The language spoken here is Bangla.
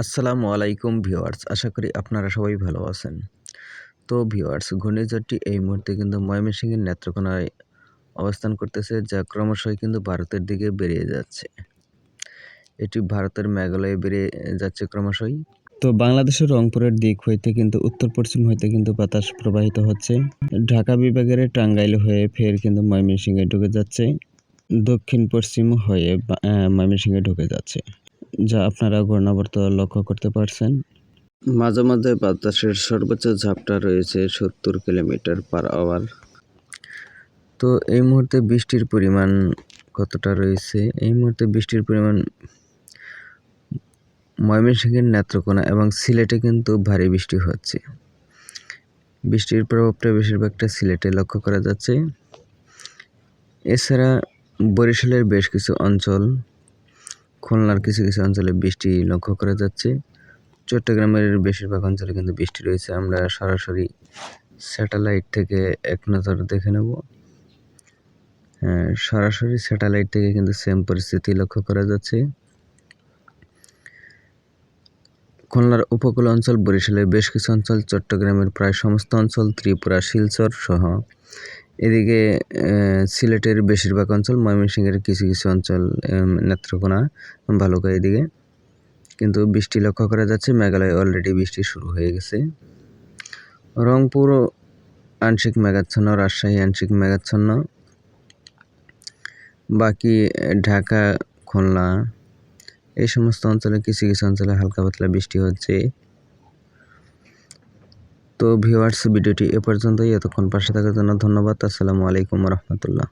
আসসালামু আলাইকুম ভিউয়ার্স, আশা করি আপনারা সবাই ভালো আছেন। তো ভিউয়ার্স, ঘূর্ণিঝড়টি এই মুহূর্তে কিন্তু ময়মনসিংহের নেত্রকোনায় অবস্থান করতেছে, যা ক্রমশই কিন্তু ভারতের দিকে বেরিয়ে যাচ্ছে। এটি ভারতের মেঘালয়ে বেরিয়ে যাচ্ছে ক্রমশই। তো বাংলাদেশের রংপুরের দিক হইতে কিন্তু উত্তর পশ্চিম হইতে কিন্তু বাতাস প্রবাহিত হচ্ছে। ঢাকা বিভাগের টাঙ্গাইল হয়ে ফের কিন্তু ময়মনসিংহে ঢুকে যাচ্ছে। দক্ষিণ পশ্চিম হয়ে ময়মনসিংহে ঢুকে যাচ্ছে। যা আপনারা ঘূর্ণাবর্ত লক্ষ্য করতে পারছেন। মাঝে মাঝে বাতাসের সর্বোচ্চ ঝাপটা রয়েছে সত্তর কিলোমিটার পার আওয়ার। তো এই মুহূর্তে বৃষ্টির পরিমাণ কতটা রয়েছে? এই মুহূর্তে বৃষ্টির পরিমাণ ময়মনসিংহের নেত্রকোনা এবং সিলেটে কিন্তু ভারী বৃষ্টি হচ্ছে। বৃষ্টির প্রভাবটা বেশিরভাগটা সিলেটে লক্ষ্য করা যাচ্ছে। এছাড়া বরিশালের বেশ কিছু অঞ্চল খুলনার কিছু কিছু অঞ্চলে বৃষ্টি লক্ষ্য করা যাচ্ছে। চট্টগ্রামের বেশিরভাগ অঞ্চলে কিন্তু বৃষ্টি রয়েছে। আমরা সরাসরি স্যাটেলাইট থেকে এক নজর দেখে নেব। হ্যাঁ সরাসরি স্যাটেলাইট থেকে কিন্তু সেম পরিস্থিতি লক্ষ্য করা যাচ্ছে। খুলনার উপকূল অঞ্চল, বরিশালের বেশ কিছু অঞ্চল, চট্টগ্রামের প্রায় সমস্ত অঞ্চল, ত্রিপুরা, শিলচর সহ এদিকে সিলেটের বেশিরভাগ অঞ্চল, ময়মনসিংহের কিছু কিছু অঞ্চল নেত্রকোনা, ভালুকা এদিকে। কিন্তু বৃষ্টি লক্ষ্য করা যাচ্ছে, মেঘালয় অলরেডি বৃষ্টি শুরু হয়ে গেছে। রংপুর, আংশিক মেঘাচ্ছন্ন, রাজশাহী আংশিক মেঘাচ্ছন্ন। বাকি, ঢাকা, খুলনা, এই সমস্ত অঞ্চলে কিছু কিছু অঞ্চলে হালকা পাতলা বৃষ্টি হচ্ছে। তো ভিউয়ার্স ভিডিওটি এ পর্যন্তই। এতক্ষণ পাশে থাকার জন্য ধন্যবাদ। আসসালামু আলাইকুম রহমতুল্লাহ।